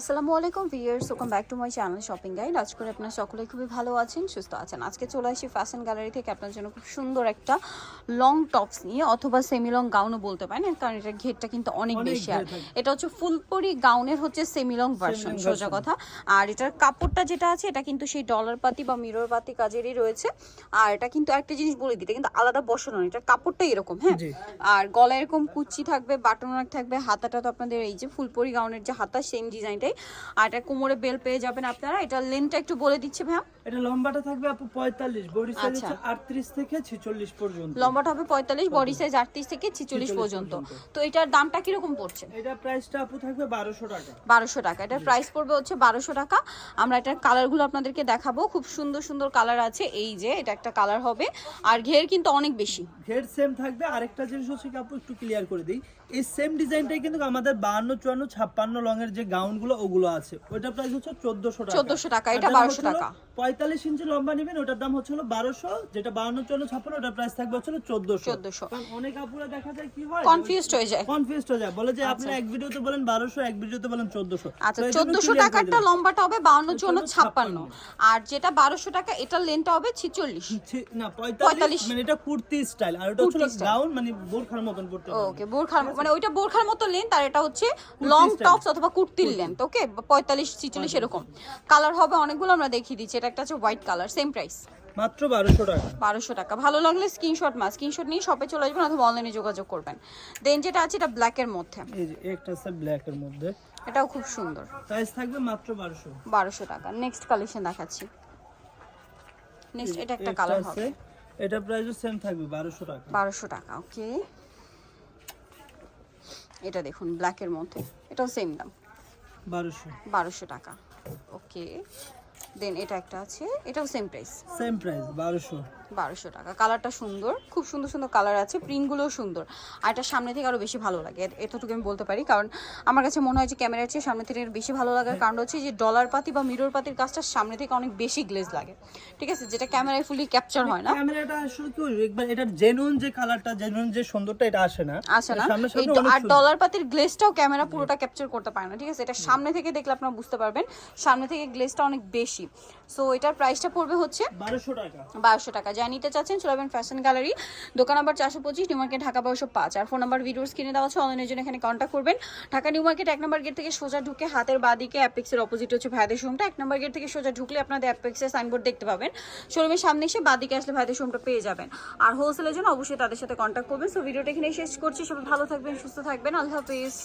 আসসালামু আলাইকুম viewers welcome back to my channel shopping guide. আজ করে আপনার সকলে খুবই ভালো আছেন সুস্থ আছেন। আজকে চলে আসি ফ্যাশন গ্যালারি থেকে আপনার জন্য খুব সুন্দর একটা লং টপস নিয়ে অথবা সেমি লং গাউনও বলতে পারেন কারণ এটা ঘেরটা কিন্তু অনেক বেশি। আর এটা হচ্ছে ফুলপরি গাউনের হচ্ছে সেমি লং ভার্সন সোজা কথা। আর এটার কাপড়টা যেটা আছে এটা কিন্তু সেই ডলার পাতি বা মিরর পাতি কাজেরই রয়েছে। আর এটা কিন্তু একটা জিনিস বলে দিতে কিন্তু আলাদা বসানো এটার কাপড়টা এরকম হ্যাঁ? আর গলায় এরকম কুচি থাকবে বাটন থাকবে হাতাটা তো আপনাদের এই যে ফুলপরি গাউনের যে হাতা সেম ডিজাইনটাই আর এটা কোমরে বেল পেয়ে যাবেন আপনারা। এটা লেন্থটা একটু বলে দিচ্ছে ভাইয়া। এটা লম্বাটা থাকবে আপু পঁয়তাল্লিশ বডি সাইজ আচ্ছা। হচ্ছে আটত্রিশ থেকে ছেচল্লিশ পর্যন্ত। লম্বাটা হবে পঁয়তাল্লিশ বডি সাইজ আটত্রিশ থেকে ছিচল্লিশ 46 পর্যন্ত। তো এটার দামটা কীরকম পড়ছে? এটা প্রাইসটা আপু থাকবে বারোশো টাকা। বারোশো টাকা। এটার প্রাইস পড়বে হচ্ছে বারোশো টাকা। আমরা এটার কালারগুলো আপনাদেরকে দেখাবো। খুব সুন্দর সুন্দর কালার আছে। এই যে এটা একটা কালার হবে। আর ঘের কিন্তু অনেক বেশি। ঘের সেম থাকবে। আরেকটা জিনিস হচ্ছে কি আপু একটু ক্লিয়ার করে দিই। এই সেম ডিজাইনটাই কিন্তু আমাদের বাহান্ন চুয়ান্ন ছাপ্পান্ন রঙের যে গাউনগুলো ওগুলো আছে। ওইটা প্রাইস হচ্ছে চোদ্দশো টাকা। 1400 টাকা, এটা আর 1200 টাকা। পঁয়তাল্লিশ ইঞ্চি লম্বা নেবেন ওটার দাম হচ্ছে হলো বারোশো যেটা বাহান্ন চুয়ান্ন ছাপ্পান্ন ওটার প্রাইস থাকবে হচ্ছে চোদ্দশো। 1400 কারণ অনেক আপুরা দেখা যায় কি হয় কনফিউজড হয়ে যায়। কনফিউজড হয়ে যায়। বলে যে আপনি এক ভিডিওতে বলেন বারোশো এক ভিডিওতে বলেন চোদ্দশো। আচ্ছা চোদ্দশো টাকারটা লম্বাটা হবে বাউন্ন চুয়ান্ন ছাপ্পান্ন। আর যেটা বারোশো টাকা এটার লেনটা হবে ছিচল্লিশ। না 45 পঁয়তাল্লিশ। মানে এটা কুর্তি স্টাইল আর ওটা হচ্ছে গাউন মানে বোরখার মতন পড়তে ওকে বোরখার মানে ওইটা বোরখার মতো লেন্থ আর এটা হচ্ছে লং। টপস অথবা কুর্তির লেন্থ ওকে পঁয়তাল্লিশ ছিচল্লিশ এরকম। কালার হবে অনেকগুলো আমরা দেখিয়ে দিচ্ছি। এটা একটা হচ্ছে হোয়াইট কালার সেম প্রাইস মাত্র বারোশো টাকা। বারোশো টাকা। ভালো লাগলে স্ক্রিনশট মা স্ক্রিনশট নিয়ে শপে চলে আসবেন অথবা অনলাইনে যোগাযোগ করবেন। দেন যেটা আছে এটা ব্ল্যাকের মধ্যে। একটা আছে ব্ল্যাক এর মধ্যে। এটাও খুব সুন্দর। প্রাইস থাকবে মাত্র বারোশো। বারোশো টাকা। নেক্সট কালেকশন দেখাচ্ছি। নেক্সট এটা একটা কালার হবে। এটা প্রাইসও সেম থাকবে বারোশো টাকা। বারোশো টাকা ওকে এটা দেখুন ব্ল্যাকের মধ্যে। এটাও সেম দাম। বারোশো। বারোশো টাকা। ওকে। দেন এটা একটা আছে। এটাও সেম প্রাইস সেম প্রাইস বারোশো। বারোশো টাকা। কালারটা সুন্দর। খুব সুন্দর সুন্দর কালার আছে। প্রিন্টগুলোও সুন্দর। আর এটা সামনে থেকে আরও বেশি ভালো লাগে। এতটুকু আমি বলতে পারি। কারণ আমার কাছে মনে হয় যে ক্যামেরার চেয়ে সামনে থেকে বেশি ভালো লাগার কারণ হচ্ছে যে ডলার পাতি বা মিরর পাতির কাজটা সামনে থেকে অনেক বেশি গ্লেজ লাগে। ঠিক আছে? যেটা ক্যামেরায় ফুলি ক্যাপচার হয় না। ক্যামেরাটা আসলে কি একবার এটা জেনুইন যে কালারটা জেনুইন যে সুন্দরটা এটা আসে না। আসে না। আর ডলার পাতির গ্লেজটাও ক্যামেরা পুরোটা ক্যাপচার করতে পারে না। ঠিক আছে? এটা সামনে থেকে দেখলে আপনারা বুঝতে পারবেন। সামনে থেকে গ্লেজটা অনেক বেশি। সো এটার প্রাইসটা পড়বে হচ্ছে বারোশো টাকা। বারোশো টাকা। যা নিতে চাচ্ছেন চলে যাবেন ফ্যাশন গ্যালারি দোকান নাম্বার চারশো পঁচিশ নিউ মার্কেট ঢাকা বারোশো পাঁচ। আর ফোন নাম্বার ভিডিও কিনে দেওয়া আছে অনলাইনের জন্য এখানে কন্ট্যাক্ট করবেন। ঢাকা নিউ মার্কেট এক নম্বর গেট থেকে সোজা ঢুকে হাতের বাদিকে অ্যাপেক্সের অপোজিট হচ্ছে ভাইদের শোরুমটা এক নম্বর গেট থেকে সোজা ঢুকলে আপনাদের অ্যাপেক্সের সাইনবোর্ড দেখতে পাবেন। শোরুমের সামনে এসে বাদিকে আসলে ভাইদের শোরুমটা পেয়ে যাবেন। আর হোলসেলের জন্য অবশ্যই তাদের সাথে কন্ট্যাক্ট করবেন। সো ভিডিওটা এখানে শেষ করছি। সবাই ভালো থাকবেন সুস্থ থাকবেন। আল্লাহ হাফিজ।